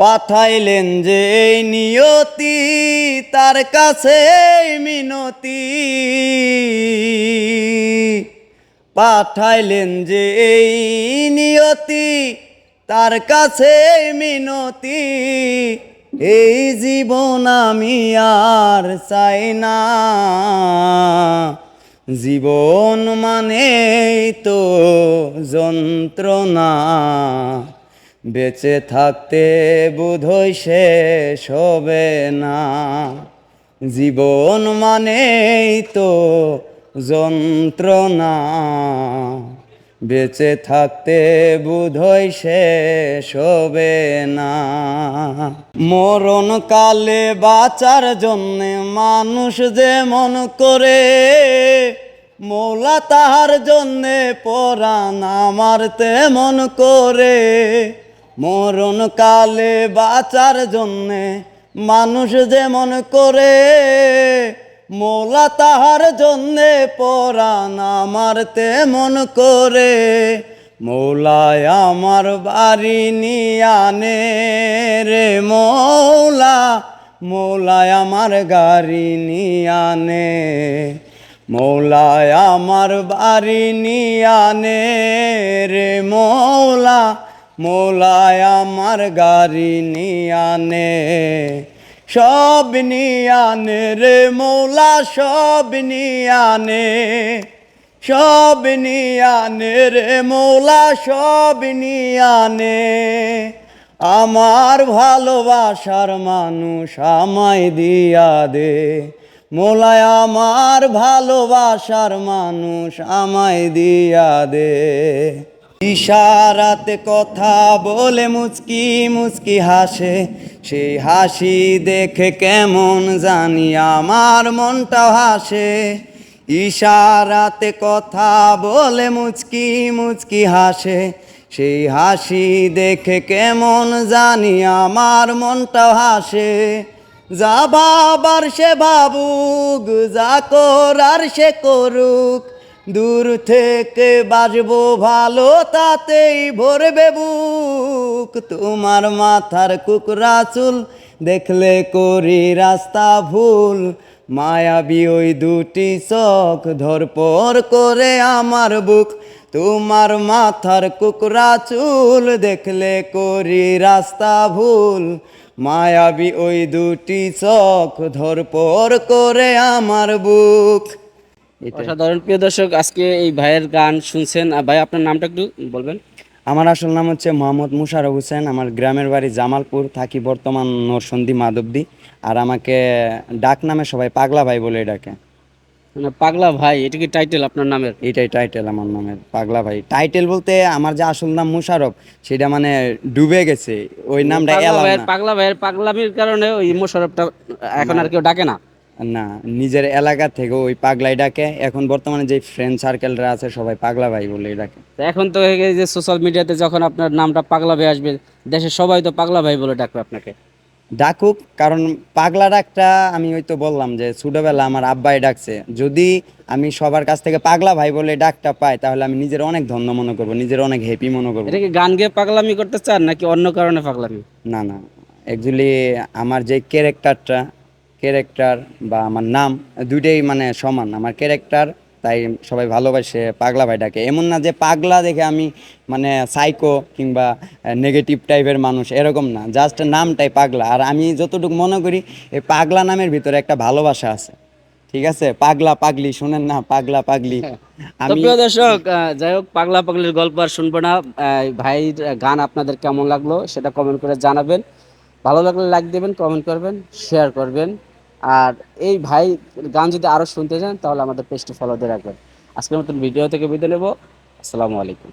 পাঠাইলেন যে নিয়তি, তার কাছে মিনতি। পাঠাইলেন যে নিয়তি, তার কাছে মিনতি। এই জীবন আমি আর চাই না। জীবন মানেই তো যন্ত্রণা। বেঁচে থাকতে বোধই শেষ হবে না। জীবন মানেই তো যন্ত্রণা। বেঁচে থাকতে বোধই শেষ হবে না। মরণ কালে বাঁচার জন্যে মানুষ যেমন করে, মৌলা তাহার জন্যে পরাণ আমার তেমন করে। মরণ কালে বাঁচার জন্যে মানুষ যেমন করে, মোলা তাহার জন্যে পরাণ আমার তেমন করে। মৌলায় আমার বাড়ি নিয়ানে রে মৌলা, মৌলায় আমার গাড়ি নিয়ানে মৌলায় আমার বাড়ি নিয়ানে রে মৌলা মৌলায় আমার গাড়ি নিয়ানে সব নিয়ানে রে মৌলা, সব নিয়ানে সব নিয়ানে রে মৌলা, সব নিয়ানে আমার ভালোবাসার মানুষ আমায় দিয়া দে, মোলায় আমার ভালোবাসার মানুষ আমায় দিয়া দে। ইশারাতে কথা বলে মুচকি মুচকি হাসে সেই হাসি দেখে কেমন জানি আমার মনটা হাসে। ইশারাতে কথা বলে মুচকি মুচকি হাসে সেই হাসি দেখে কেমন জানি আমার মনটা হাসে। যা বাবার সে ভাবুক, যা করার সে করুক দূর থেকে বাজবো ভালো, তাতেই ভরবে বুক। তোমার মাথার কুকরা চুল দেখলে করি রাস্তা ভুল। মায়াবী ওই দুটি চোখ ধরপর করে আমার বুক। তোমার মাথার কুকরা চুল দেখলে করি রাস্তা ভুল। মায়াবী ওই দুটি চোখ ধরপর করে আমার বুক। অসাধারণ। প্রিয় দর্শক আজকে এই ভাইয়ের গান শুনছেন। ভাই আপনার নামটা একটু বলবেন? আমার আসল নাম হচ্ছে মোহাম্মদ মুশারফ হোসেন। আমার গ্রামের বাড়ি জামালপুর। থাকি বর্তমান নরসন্দী মাধবদী। আর আমাকে ডাক নামে সবাই পাগলা ভাই বলে ডাকে। মানে পাগলা ভাই এটা কি টাইটেল আপনার নামের? এটাই টাইটেল আমার নামের পাগলা ভাই। টাইটেল বলতে আমার যে আসল নাম মুশারফ সেটা মানে ডুবে গেছে। ওই নামটা পাগলা ভাইয়ের পাগলা ভাইয়ের পাগলামির কারণে ওই মুশারফটা এখন আর কেউ ডাকে না? না নিজের এলাকা থেকে ওই পাগলাই ডাকে। এখন বর্তমানে যে ফ্রেন্ড সার্কেলরা আছে সবাই পাগলা ভাই বলে ডাকে। তো এখন তো হয়ে গেছে যে সোশ্যাল মিডিয়াতে যখন আপনার নামটা পাগলা ভাই আসবে দেশের সবাই তো পাগলা ভাই বলে ডাকবে আপনাকে। ডাকুক কারণ পাগলা ডাকটা আমি ওই তো বললাম যে ছোটবেলা আমার আব্বাই ডাকছে। যদি আমি সবার কাছ থেকে পাগলা ভাই বলে ডাকটা পাই তাহলে আমি নিজের অনেক ধন্য মনে করব নিজের অনেক হ্যাপি মনে করব। এটা কি গান গেয়ে পাগলামি করতে চান নাকি অন্য কারণে পাগলামি? না না অ্যাকচুয়ালি আমার যে ক্যারেক্টারটা ক্যারেক্টার বা আমার নাম দুইটাই মানে সমান। আমার ক্যারেক্টার তাই সবাই ভালোবাসে পাগলা ভাই ডাকে এমন না যে পাগলা দেখে আমি মানে সাইকো কিংবা নেগেটিভ টাইপের মানুষ এরকম না। জাস্ট নামটাই পাগলা। আর আমি যতটুকু মনে করি এই পাগলা নামের ভিতরে একটা ভালোবাসা আছে। ঠিক আছে? পাগলা পাগলি শুনেন না পাগলা পাগলি। তো আমি দর্শক যাই হোক পাগলা পাগলির গল্প আর শুনব না। ভাইয়ের গান আপনাদের কেমন লাগল সেটা কমেন্ট করে জানাবেন। ভালো লাগলে লাইক দেবেন কমেন্ট করবেন শেয়ার করবেন। আর এই ভাই গান যদি আরও শুনতে চান, তাহলে আমাদের পেজটি ফলো দিয়ে রাখবেন। আজকের মতন ভিডিও থেকে বিদায় নেব। আসসালামু আলাইকুম।